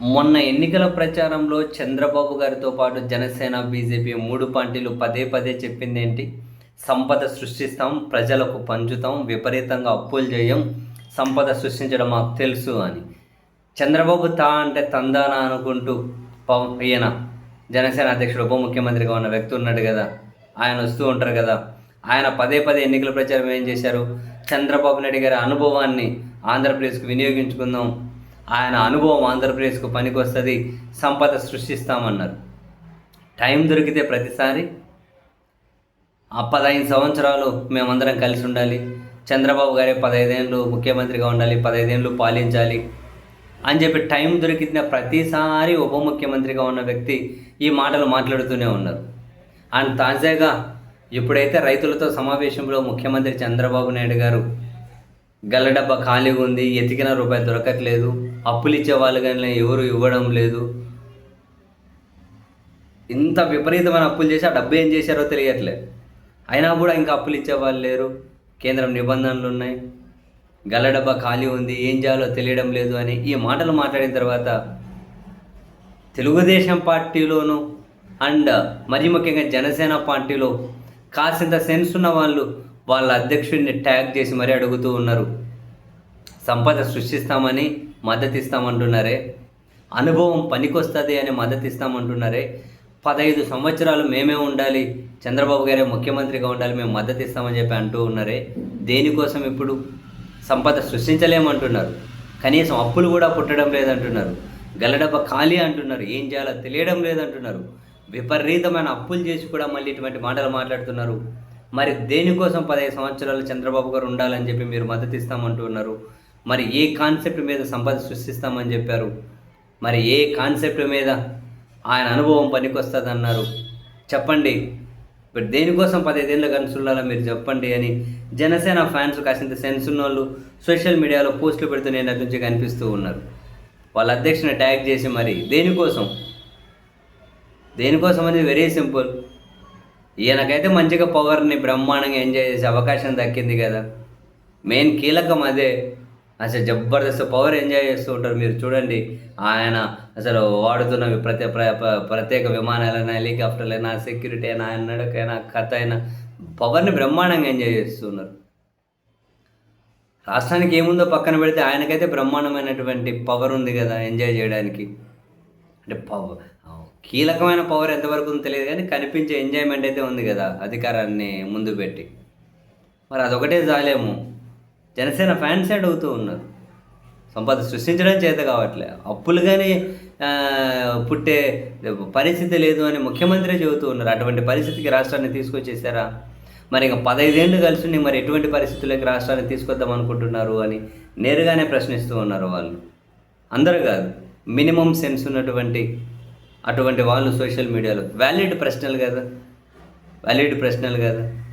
మొన్న ఎన్నికల ప్రచారంలో చంద్రబాబు గారితో పాటు జనసేన బీజేపీ మూడు పార్టీలు పదే పదే చెప్పింది ఏంటి సంపద సృష్టిస్తాం ప్రజలకు పంచుతాం విపరీతంగా అప్పులు చేయం సంపద సృష్టించడం మాకు తెలుసు అని. చంద్రబాబు తా అంటే తందానా అనుకుంటూ పవన్ ఈయన జనసేన అధ్యక్షుడు ఉప ముఖ్యమంత్రిగా ఉన్న వ్యక్తి ఉన్నాడు కదా. ఆయన వస్తూ ఉంటారు కదా. ఆయన పదే పదే ఎన్నికల ప్రచారం ఏం చేశారు? చంద్రబాబు నాయుడు గారి అనుభవాన్ని ఆంధ్రప్రదేశ్కు వినియోగించుకుందాం. ఆయన అనుభవం ఆంధ్రప్రదేశ్కు పనికొస్తుంది సంపద సృష్టిస్తామన్నారు. టైం దొరికితే ప్రతిసారి ఆ పదహైదు సంవత్సరాలు మేమందరం కలిసి ఉండాలి చంద్రబాబు గారే పదహైదేళ్ళు ముఖ్యమంత్రిగా ఉండాలి పదహైదేళ్ళు పాలించాలి అని చెప్పి టైం దొరికిన ప్రతిసారి ఉప ముఖ్యమంత్రిగా ఉన్న వ్యక్తి ఈ మాటలు మాట్లాడుతూనే ఉన్నారు. అండ్ తాజాగా ఎప్పుడైతే రైతులతో సమావేశంలో ముఖ్యమంత్రి చంద్రబాబు నాయుడు గారు గల్ల డబ్బా ఖాళీగా ఉంది ఎతికిన రూపాయి దొరకట్లేదు అప్పులు ఇచ్చే వాళ్ళు కానీ ఎవరు ఇవ్వడం లేదు. ఇంత విపరీతమైన అప్పులు చేసి ఆ డబ్బు ఏం చేశారో తెలియట్లే. అయినా కూడా ఇంకా అప్పులు ఇచ్చే వాళ్ళు లేరు. కేంద్రం నిబంధనలు ఉన్నాయి. గల్ల డబ్బా ఖాళీ ఉంది ఏం చేయాలో తెలియడం లేదు అని ఈ మాటలు మాట్లాడిన తర్వాత తెలుగుదేశం పార్టీలోను అండ్ మరీ ముఖ్యంగా జనసేన పార్టీలో కాసింత సెన్స్ ఉన్న వాళ్ళు వాళ్ళ అధ్యక్షుడిని ట్యాగ్ చేసి మరీ అడుగుతూ ఉన్నారు. సంపద సృష్టిస్తామని మద్దతు ఇస్తామంటున్నారే అనుభవం పనికొస్తుంది అని మద్దతు ఇస్తామంటున్నారే పదహైదు సంవత్సరాలు మేమే ఉండాలి చంద్రబాబు గారే ముఖ్యమంత్రిగా ఉండాలి మేము మద్దతు ఇస్తామని చెప్పి అంటూ ఉన్నారే. దేనికోసం ఇప్పుడు సంపద సృష్టించలేమంటున్నారు. కనీసం అప్పులు కూడా పుట్టడం లేదంటున్నారు. గలడబ్బ ఖాళీ అంటున్నారు. ఏం చేయాలో తెలియడం లేదంటున్నారు. విపరీతమైన అప్పులు చేసి కూడా మళ్ళీ ఇటువంటి మాటలు మాట్లాడుతున్నారు. మరి దేనికోసం పదహైదు సంవత్సరాలు చంద్రబాబు గారు ఉండాలని చెప్పి మీరు మద్దతు ఇస్తామంటున్నారు మరి ఏ కాన్సెప్ట్ మీద సంపద సృష్టిస్తామని చెప్పారు? మరి ఏ కాన్సెప్ట్ మీద ఆయన అనుభవం పనికొస్తుంది అన్నారు చెప్పండి. ఇప్పుడు దేనికోసం పదహైదేళ్ళ కన్సుల్లాలో మీరు చెప్పండి అని జనసేన ఫ్యాన్స్ కాసింత సెన్స్ ఉన్న వాళ్ళు సోషల్ మీడియాలో పోస్టులు పెడుతూ నేను నుంచి కనిపిస్తూ ఉన్నారు. వాళ్ళ అధ్యక్షుని ట్యాగ్ చేసి మరి దేనికోసం? దేనికోసం అనేది వెరీ సింపుల్ ఈయనకైతే మంచిగా పవర్ని బ్రహ్మాండంగా ఎంజాయ్ చేసే అవకాశం దక్కింది కదా. మెయిన్ కీలకం అదే. అసలు జబర్దస్త్ పవర్ ఎంజాయ్ చేస్తూ ఉంటారు మీరు చూడండి. ఆయన అసలు వాడుతున్న ప్రతి ప్ర- ప్రత్యేక విమానాలైనా హెలికాప్టర్లైనా సెక్యూరిటీ అయినా ఆయన నడకైనా కథ అయినా పవర్ని బ్రహ్మాండంగా ఎంజాయ్ చేస్తున్నారు రాష్ట్రానికి ఏముందో పక్కన పెడితే ఆయనకైతే బ్రహ్మాండమైనటువంటి పవర్ ఉంది కదా ఎంజాయ్ చేయడానికి. అంటే పవర్ కీలకమైన పవర్ ఎంతవరకు ఉందో తెలియదు కానీ కనిపించే ఎంజాయ్మెంట్ అయితే ఉంది కదా అధికారాన్ని ముందు పెట్టి. మరి అదొకటే జాలేము. జనసేన ఫ్యాన్స్ అడుగుతూ ఉన్నారు. సంపద సృష్టించడం చేత కావట్లే. అప్పులు కానీ పుట్టే పరిస్థితి లేదు అని ముఖ్యమంత్రి చెబుతూ ఉన్నారు. అటువంటి పరిస్థితికి రాష్ట్రాన్ని తీసుకొచ్చేసారా మరి ఇంకా పదైదేళ్ళు కలిసి ఉండి మరి ఎటువంటి పరిస్థితుల్లోకి రాష్ట్రాన్ని తీసుకొద్దాం అనుకుంటున్నారు అని నేరుగానే ప్రశ్నిస్తూ ఉన్నారు వాళ్ళు. అందరూ కాదు. మినిమం సెన్స్ ఉన్నటువంటి అటువంటి వాళ్ళు సోషల్ మీడియాలో. వ్యాలిడ్ ప్రశ్నలు కదా. వ్యాలిడ్ ప్రశ్నలు కదా.